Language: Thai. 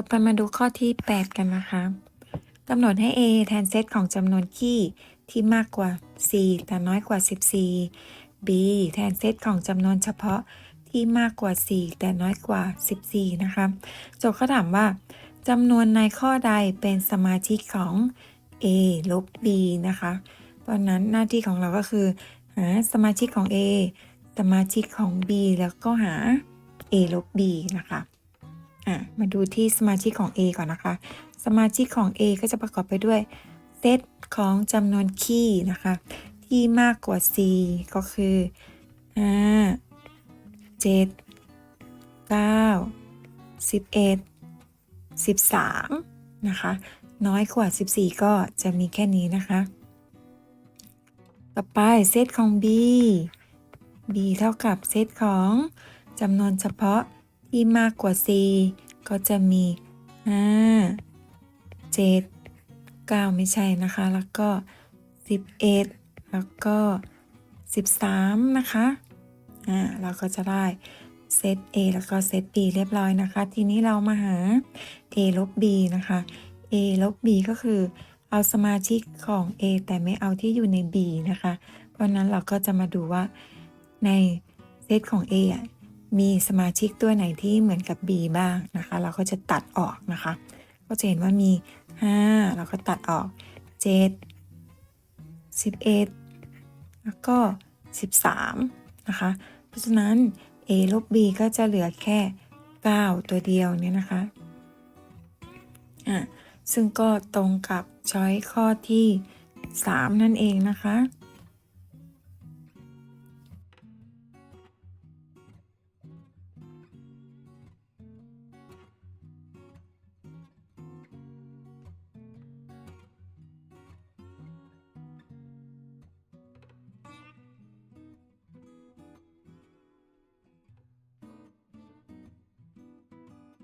ต่อไปมาดูข้อที่ 8 กันนะคะกำหนดให้ a แทนเซตของจำนวนคี่ที่มากกว่า 4 แต่น้อยกว่า 14 b แทนเซตของจำนวนเฉพาะที่มากกว่า 4 แต่น้อยกว่า 14 นะคะ โจทย์เขาถามว่าจำนวนในข้อใดเป็นสมาชิกของ a ลบ b นะคะ เพราะนั้นหน้าที่ของเราก็คือ หาสมาชิกของ a สมาชิกของ b แล้วก็หา a ลบ b นะคะ อะมาดูที่สมาชิกของ a ก่อนนะคะ สมาชิกของ a ก็จะประกอบไปด้วยเซตของจำนวนคี่นะคะ ที่มากกว่า4ก็คือ 5 7 9 11 13 นะคะ น้อยกว่า 14 ก็จะมีแค่นี้นะคะ ต่อไปเซตของ b b เท่ากับเซตของจำนวนเฉพาะ ที่มากกว่า 4 ก็จะมี 5 7 9 ไม่ใช่นะคะ แล้วก็ 11 แล้วก็ 13 นะคะ อ่า เราก็จะได้เซต A แล้วก็เซต B เรียบร้อยนะคะ ทีนี้เรามาหา A ลบ B นะคะ A ลบ B ก็คือเอาสมาชิกของ A แต่ไม่เอาที่อยู่ใน B นะคะ เพราะนั้นเราก็จะมาดูว่าในเซตของ A อะ มีสมาชิกตัวไหนที่เหมือนกับ B บ้างนะคะ เราก็จะตัดออกนะคะ ก็จะเห็นว่ามี 5 เราก็ตัดออก 7 11 แล้วก็ 13 นะคะ เพราะฉะนั้น a ลบ b ก็จะเหลือแค่ 9 ตัวเดียวเนี่ยนะคะอะซึ่งก็ตรงกับช้อยข้อที่ 3 นั่นเองนะคะ